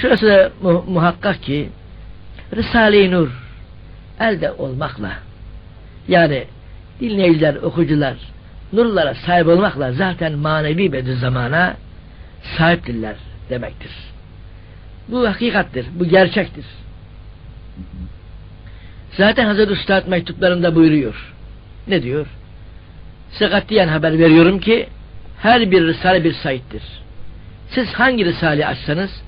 Şurası mu- muhakkak ki Risale-i Nur elde olmakla yani dinleyiciler, okucular nurlara sahip olmakla zaten manevi Bediüzzaman'a sahiptirler demektir. Bu hakikattir, bu gerçektir. Zaten Hazreti Üstad mektuplarında buyuruyor. Ne diyor? Size katiyen haber veriyorum ki her bir risale bir sayittir. Siz hangi risale açsanız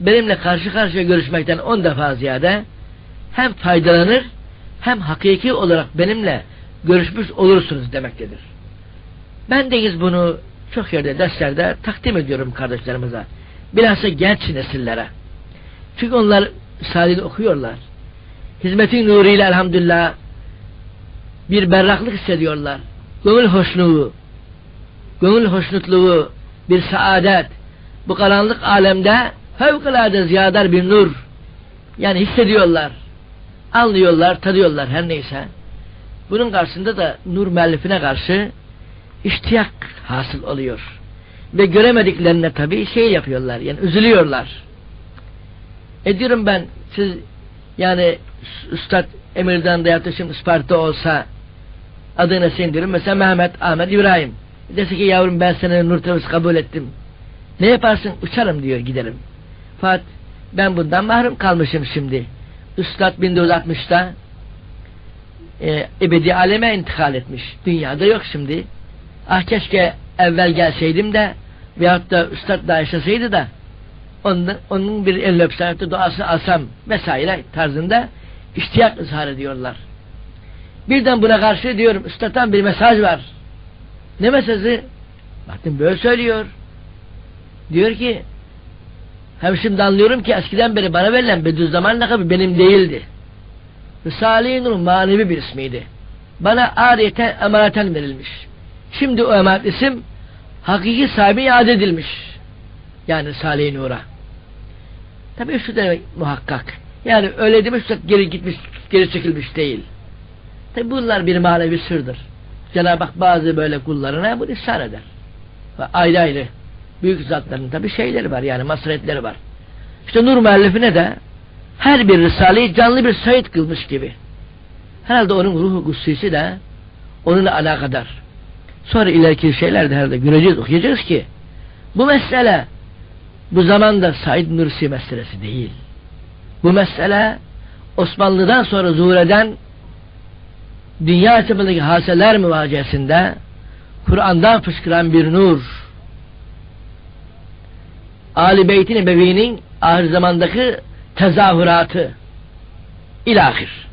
benimle karşı karşıya görüşmekten on defa ziyade hem faydalanır hem hakiki olarak benimle görüşmüş olursunuz demektedir. Ben deyiz bunu çok yerde derslerde takdim ediyorum kardeşlerimize. Bilhassa genç nesillere. Çünkü onlar Risale'yi okuyorlar. Hizmetin nuruyla elhamdülillah bir berraklık hissediyorlar. Gönül hoşnuğu, gönül hoşnutluğu, bir saadet, bu karanlık alemde fevkalade ziyadar bir nur. Yani hissediyorlar, anlıyorlar, tadıyorlar her neyse. Bunun karşısında da nur müellifine karşı iştiyak hasıl oluyor. Ve göremediklerine tabii şey yapıyorlar, yani üzülüyorlar. E diyorum ben, siz yani Üstad Emir'den de ya şimdi Isparta olsa adını sen diyorum. Mesela Mehmet, Ahmet, İbrahim. Dese ki yavrum ben seni nur kabul ettim. Ne yaparsın? Uçarım diyor giderim. Fakat ben bundan mahrum kalmışım şimdi. Üstad 1960'da e, ebedi aleme intikal etmiş. Dünyada yok şimdi. Ah keşke evvel gelseydim de veyahut da Üstad da yaşasaydı da onun, onun bir el öpsem, duasını alsam vesaire tarzında iştiyak ızhar ediyorlar. Birden buna karşı diyorum üstadtan bir mesaj var. Ne mesajı? Baktım böyle söylüyor. Diyor ki hem şimdi anlıyorum ki eskiden beri bana verilen Bediüzzaman lakabı benim değildi. Risale-i Nur'un manevi bir ismiydi. Bana adeta emaneten verilmiş. Şimdi o emanet isim hakiki sahibi iade edilmiş. Yani Risale-i Nur'a. Tabii şu demek muhakkak. Yani öyle demiş geri gitmiş, geri çekilmiş değil. Tabi bunlar bir manevi sırdır. Cenab-ı Hak bazı böyle kullarına bunu ihsan eder. Ve ayrı ayrı büyük zatların tabi şeyleri var yani masretleri var. İşte Nur müellifine de her bir risaleyi canlı bir sayit kılmış gibi. Herhalde onun ruhu kutsisi de onunla alakadar. Sonra ileriki şeyler de herhalde göreceğiz, okuyacağız ki bu mesele bu zamanda Said Nursi meselesi değil. Bu mesele Osmanlı'dan sonra zuhur eden dünya çapındaki haseler müvacesinde Kur'an'dan fışkıran bir nur Ali Beyt-i ahir zamandaki tezahüratı ilahir.